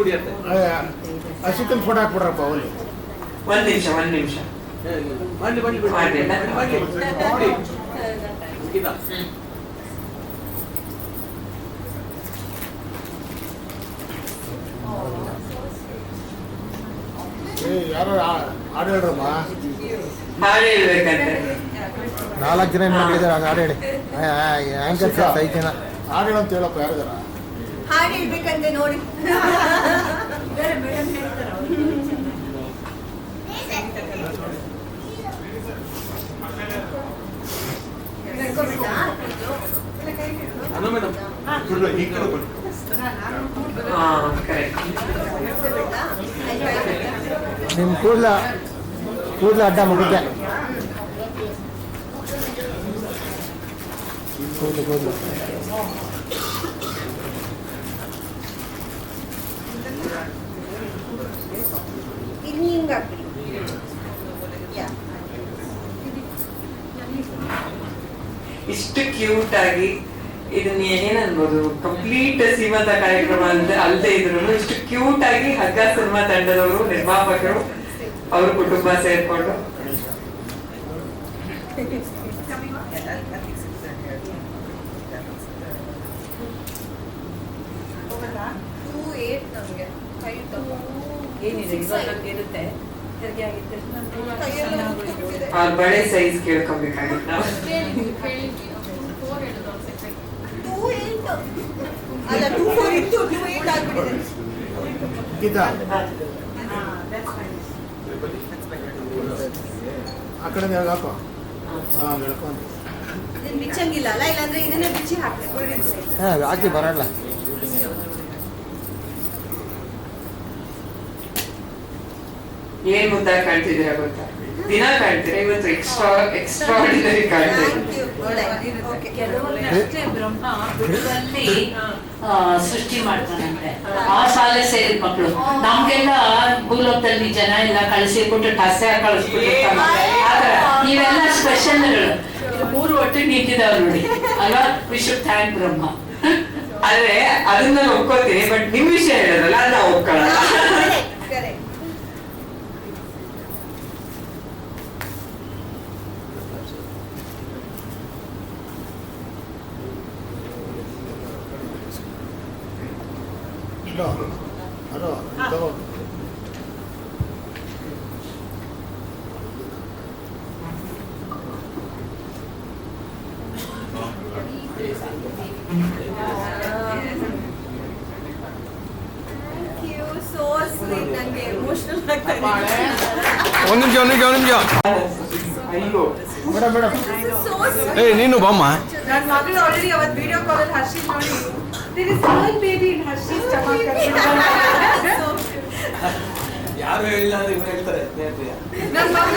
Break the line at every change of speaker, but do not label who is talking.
ಕುಡಿಯತ್ತೆ
ಅಶಿತನ್ photo ಹಾಕ್ಬಿಡ್ರಪ್ಪ ಅವಲ್ಲಿ
ಒಂದ್ ನಿಮಿಷ ಒಂದ್ ನಿಮಿಷ
ಬನ್ನಿ ಬನ್ನಿ ಬನ್ನಿ
ಮಾಡ್ಲಿಲ್ಲ?
ಬನ್ನಿ ನೋಡಿ ಗೀತಾ
ಏ ಯಾರು ಹಾಡು ಹೇಳ್ರಮ್ಮ
ಹಾಡು ಹೇಳ್ಬೇಕಂತೆ
ನಾಲ್ಕು ಜನ ಹೆಣ್ಮಕ್ಳಿದ್ದಾರೆ ಹಂಗೆ ಹಾಡು ಹೇಳಿ ಆ್ಯಂಕರ್ ಸರ್ ಐದು ಜನ
ಹಾಡು ಹೇಳು ಅಂತ ಹೇಳಪ್ಪ ಯಾರಿದಾರ
ಹಾಡು ಹೇಳ್ಬೇಕಂತೆ ನೋಡಿ.
ಮೇಡಮ್
ಹಾ ಕರೆಕ್ಟ್
ನಿಮ್ಮ ಕೂದಲ ಕೂದಲ ಅಡ್ಡ ಮುಗಿದ ಕೂದಲು ಕೂದಲು.
ಇನ್ನು ಹಿಂಗ್
ಇಷ್ಟು ಕ್ಯೂಟ್ ಆಗಿ ಇದನ್ನ ಏನನ್ಬೋದು ಕಂಪ್ಲೀಟ್ ಸೀಮಂತ ಕಾರ್ಯಕ್ರಮ ಅಂತ ಅಲ್ಲದೆ ಇದ್ರು ಇಷ್ಟು ಕ್ಯೂಟ್ ಆಗಿ ಹಗ್ಗ ಸಿನಿಮಾ ತಂಡದವರು ನಿರ್ಮಾಪಕರು ಅವ್ರ ಕುಟುಂಬ ಸೇರ್ಕೊಂಡು.
ನಮಗೆ eight ನಮ್ಗೆ.
ಏನಿದೆ? ಇವತ್ತೊಂದು ಇರುತ್ತೆ. ಹೆರಿಗೆ ಆಗಿದ್ದ ತಕ್ಷಣ.
ಅವ್ರ ಬಳೆ ಸೈಜ್ ಕೇಳ್ಕೊಬೇಕಾಗಿತ್ತು. ನಾವು.
ಅಲ್ಲ ಟೂ ಫೋರ್ ಇತ್ತು ಟೂ ಏಟ್ ಆಗ್ಬಿಟ್ಟಿದೆ.
ಗೀತಾ. ಆ ಕಡೆ ಹಾಕೋ? ಹಾಂ. ಬೆಳ್ಕೊಂಡು
ಇದನ್ನ ಬಿಚ್ಚಂಗಿಲ್ಲ ಅಲ್ಲ ಇಲ್ಲಾಂದ್ರೆ ಇದನ್ನೇ ಬಿಚ್ಚಿ ಹಾಕ್ಬೇಕು.
ಹಾಂ ಹಾಕಿ ಬರಲ್ಲ.
ಏನ್ ಮುದ್ದ ಕಾಣ್ತಿದ್ದೀರಾ ಗೊತ್ತಾ? ದಿನ ಕಾಣ್ತೀರಾ ಇವತ್ತು ಎಕ್ಸ್ಟ್ರಾ
ಅಷ್ಟೇ ಬ್ರಹ್ಮ ಸೃಷ್ಟಿ ಮಾಡ್ತಾನಂತೆ ಆ ಶಾಲೆ ಸೇರಿದ ಮಕ್ಕಳು ನಮ್ಗೆಲ್ಲ ಭೂಲೋಕದಲ್ಲಿ ಜನ ಎಲ್ಲ ಕಳಿಸಿ ಕೊಟ್ಟು ಟಸೆ ಆದ್ರೆ ಸ್ಪೆಷಲ್ ಸ್ಪೆಷಲ್ಗಳು ಮೂರು ಒಟ್ಟಿಗೆ ನಿಂತಿದ್ದಾವೆ ನೋಡಿ. ಅಲ್ವಾ? We should thank Brahma.
ಆದ್ರೆ ಅದನ್ನ ನಾನು ಒಪ್ಕೋತೀನಿ ಬಟ್ ನಿಮ್ ವಿಷಯ ಹೇಳೋದಲ್ಲ
ಇಲ್ಲೋ ಹಲೋ ತಗೋ
ಥ್ಯಾಂಕ್ ಯು ಸೋ ಸ್ವೀಟ್ ನನಗೆ ಎಮೋಷನಲ್ ಆಗ್ತಾ ಇದೆ
ಒಂದು ನಿಮಿಷ ಒಂದು ನಿಮಿಷ ಒಂದು ನಿಮಿಷ
ಅಯ್ಯೋ
ಮೇಡಮ್ ಮೇಡಮ್
ಸೋ ಸ್ವೀಟ್
ಏಯ್ ನೀನು ಬಾಮ್ಮ
ನನ್ನ ಮಗಳು ಆಲ್ರೆಡಿ ಅವತ್ತು ವಿಡಿಯೋ ಕಾಲ್ ಹರ್ಷಿತ್ ನೋಡಿ there is small
baby in Harshit ಇವ್ರು ಹೇಳ್ತಾರೆ
ಮಗಳು